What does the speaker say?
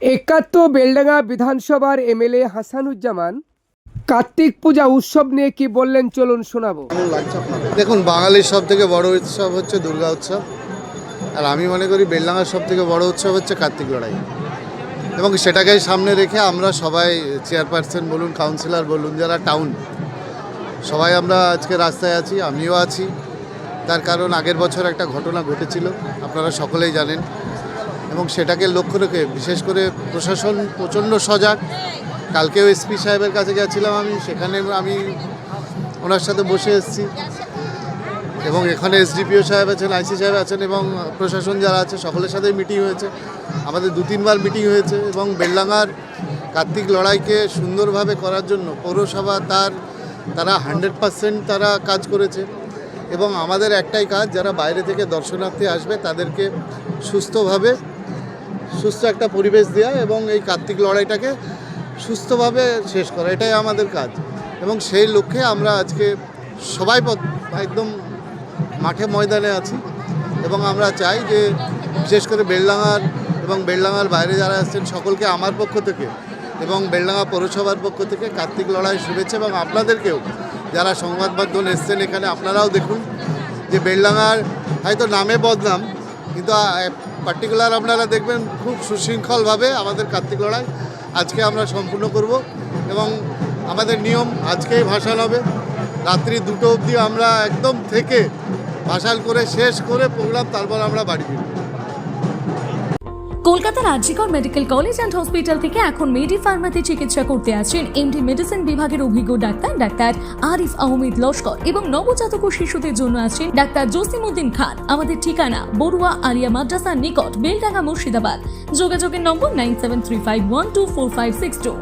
একাত্ম বেলডাঙ্গা বিধানসভার এমএলএ হাসানুজ্জামান, কার্তিক পূজা উৎসব নিয়ে কি বললেন চলুন শোনাবো। দেখুন, বাঙালির সব থেকে বড় উৎসব হচ্ছে দুর্গা উৎসব। আর আমি মনে করি বেলডাঙ্গার সব থেকে বড় উৎসব হচ্ছে কার্তিক লড়াই। এবং সেটাকে সামনে রেখে আমরা সবাই চেয়ারপারসন বলুন, কাউন্সিলর বলুন, যারা টাউন, সবাই আমরা আজকে রাস্তায় আছি, আমিও আছি। তার কারণ আগের বছর একটা ঘটনা ঘটেছিল, আপনারা সকলেই জানেন। এবং সেটাকে লক্ষ্য রেখে, বিশেষ করে প্রশাসন প্রচণ্ড সজাগ। কালকেও এসপি সাহেবের কাছে গেছিলাম আমি, সেখানে আমি ওনার সাথে বসে এসেছি। এবং এখানে এসডিপিও সাহেব আছেন, আইসি সাহেব আছেন এবং প্রশাসন যারা আছে, সকলের সাথেই মিটিং হয়েছে। আমাদের দু তিনবার মিটিং হয়েছে এবং বেলডাঙ্গার কার্তিক লড়াইকে সুন্দরভাবে করার জন্য পৌরসভা তার, তারা হান্ড্রেড পার্সেন্ট তারা কাজ করেছে। এবং আমাদের একটাই কাজ, যারা বাইরে থেকে দর্শনার্থী আসবে তাদেরকে সুস্থভাবে সুস্থ একটা পরিবেশ দেওয়া এবং এই কার্তিক লড়াইটাকে সুস্থভাবে শেষ করা, এটাই আমাদের কাজ। এবং সেই লক্ষ্যে আমরা আজকে সবাই একদম মাঠে ময়দানে আছি এবং আমরা চাই যে বিশেষ করে বেলডাঙার এবং বেলডাঙার বাইরে যারা আসছেন সকলকে আমার পক্ষ থেকে এবং বেলডাঙা পৌরসভার পক্ষ থেকে কার্তিক লড়াই শুভেচ্ছা এবং আপনাদেরকেও যারা সংবাদ মাধ্যম এসছেন এখানে, আপনারাও দেখুন যে বেলডাঙার হয়তো নামে বদনাম, কিন্তু পার্টিকুলার আপনারা দেখবেন খুব সুশৃঙ্খলভাবে আমাদের কার্তিক লড়াই আজকে আমরা সম্পূর্ণ করব এবং আমাদের নিয়ম আজকেই ভাসান হবে। রাত্রি দুটো অবধি আমরা একদম থেকে ভাসাল করে শেষ করে প্রোগ্রাম তারপর আমরা বাড়ি ফিরব। কলকাতার RG Kar medical college and hospital থেকে এখন মেডি ফার্মাতে চিকিৎসা করতে আছেন এমডি মেডিসিন বিভাগের অভিজ্ঞ ডাক্তার ডাক্তার আরিফ আহমেদ লস্কর এবং নবজাতক ও শিশুদের জন্য আছেন ডাক্তার জসিমউদ্দিন খান। আমাদের ঠিকানা বড়ুয়া আলিয়া মাদ্রাসার নিকট, বেলডাঙ্গা মুর্শিদাবাদ। যোগাযোগের নম্বর nine seven three five one two four five six two.